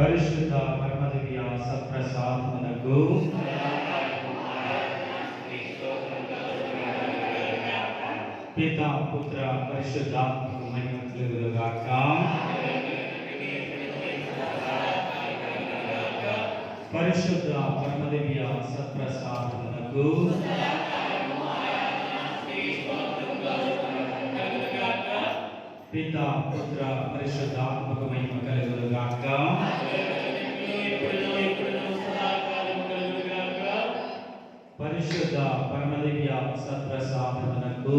పరిశుద్ధ పరమదివ్య సప్రసాదమునకు పిత పుత్ర పరిశుద్ధాత్మకు మహిమ కలుగునుగాక పరిశుద్ధ పరమదివ్య సప్రసాదమునకు పిత పుత్ర పరిశుద్ధాత్మకు మహిమ కలుగునుగాక పరిశుద్ధ పరమదివ్య సత్ప్రసాదమునకు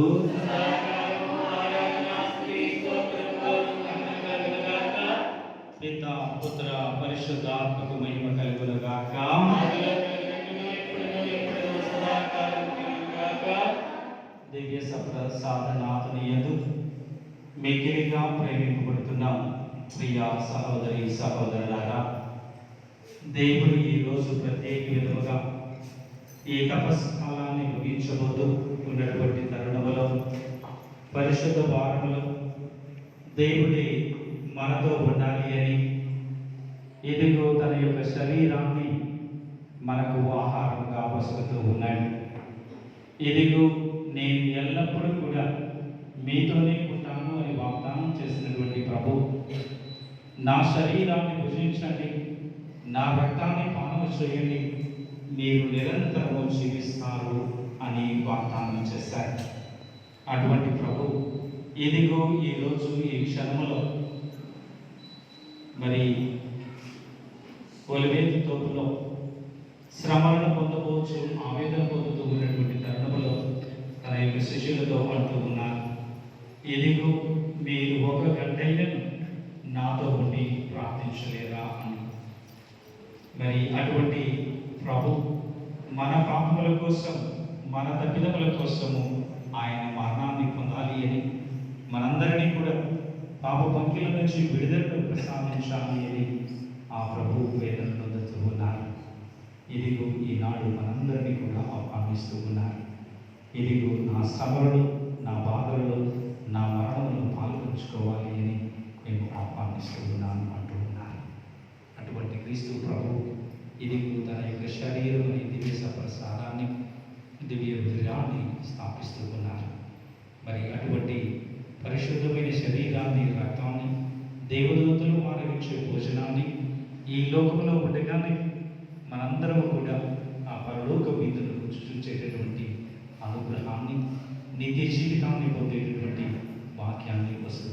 పిత పుత్ర పరిశుద్ధాత్మకు మహిమ కలుగునుగాక దివ్య సప్రసాదనాథుని యందు మిగిలిగా ప్రేమింపబడుతున్నాం ప్రియ సహోదరి సహోదరులారా దేవుడు ఈ రోజు ప్రత్యేక విధముగా ఈ తపస్కాలాన్ని ముగించబోతూ ఉన్నటువంటి తరుణములో పరిశుద్ధ వారములో దేవుడి మనతో ఉండాలి అని ఇదిగో తన యొక్క శరీరాన్ని మనకు ఆహారంగా పసుకుతూ ఉన్నాడు. ఇదిగో నేను ఎల్లప్పుడూ కూడా మీతోనే ఉంటాను అని వాగ్దానం చేసినటువంటి ప్రభు నా శరీరాన్ని భుజించండి నా రక్తాన్ని పానము చేయండి మీరు నిరంతరము జీవిస్తారు అని వాగ్దానం చేశారు. అటువంటి ప్రభు ఇదిగో ఈరోజు ఈ క్షణంలో మరి కొలివేది తోపులో శ్రమలను పొందవచ్చు ఆవేదన పొందుతూ ఉన్నటువంటి తరుణంలో తన యొక్క శిష్యులతో అంటూ ఉన్నారు. ఇదిగో మీరు ఒక గంటైనను నాతో ఉండి ప్రార్థించలేరా? అని. మరి అటువంటి ప్రభు మన పాపముల కోసం మన తప్పిదముల కోసము ఆయన మరణాన్ని పొందాలి అని మనందరినీ కూడా పాప పంకిల నుంచి విడుదల ప్రసాదించాలి అని ఆ ప్రభు వేదన పొందుతూ ఉన్నారు. ఇదిగో ఈనాడు మనందరినీ కూడా ఆహ్వానిస్తూ ఉన్నారు. ఇదిగో నా సభలో నా బాధలలో నా మరణంలో పాల్పంచుకోవాలి అని మేము ఆహ్వానిస్తూ ఉన్నాను అంటూ ఉన్నారు. అటువంటి క్రీస్తు ప్రభు ఇదిగో తన యొక్క శరీరం అనే దివ్య సప్రసాదాన్ని దివ్య రుద్రాన్ని స్థాపిస్తూ ఉన్నారు. మరి అటువంటి పరిశుద్ధమైన శరీరాన్ని రక్తాన్ని దేవదూతలు ఆరగించే భోజనాన్ని ఈ లోకంలో ఉండగానే మనందరం కూడా ఆ పరలోక వీధులు చూచేటటువంటి అనుగ్రహాన్ని నిత్య జీవితాన్ని పొందేటటువంటి వాక్యాన్ని వస్తుంది.